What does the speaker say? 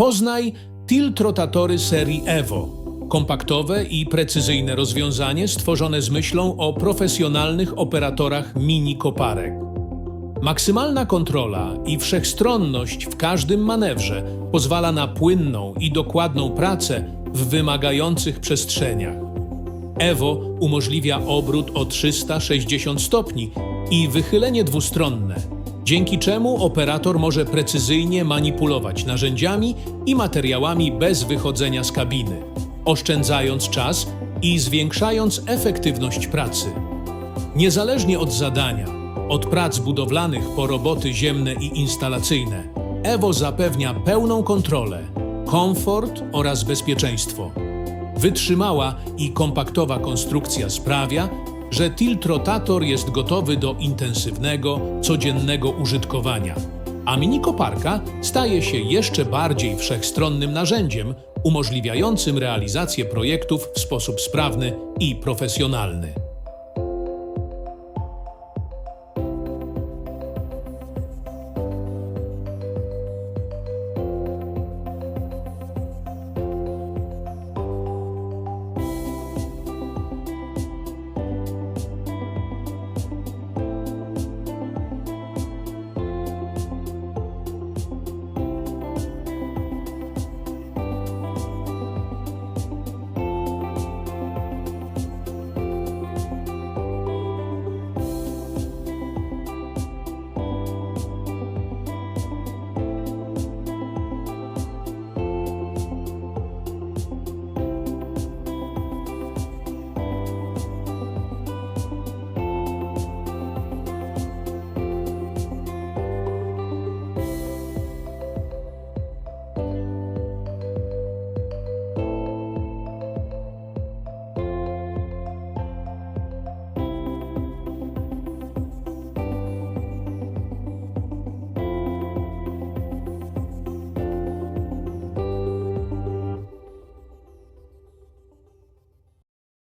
Poznaj tiltrotatory serii Evo. Kompaktowe i precyzyjne rozwiązanie stworzone z myślą o profesjonalnych operatorach mini koparek. Maksymalna kontrola i wszechstronność w każdym manewrze pozwala na płynną i dokładną pracę w wymagających przestrzeniach. Evo umożliwia obrót o 360 stopni i wychylenie dwustronne, dzięki czemu operator może precyzyjnie manipulować narzędziami i materiałami bez wychodzenia z kabiny, oszczędzając czas i zwiększając efektywność pracy. Niezależnie od zadania, od prac budowlanych po roboty ziemne i instalacyjne, Evo zapewnia pełną kontrolę, komfort oraz bezpieczeństwo. Wytrzymała i kompaktowa konstrukcja sprawia, że tiltrotator jest gotowy do intensywnego, codziennego użytkowania, a minikoparka staje się jeszcze bardziej wszechstronnym narzędziem umożliwiającym realizację projektów w sposób sprawny i profesjonalny.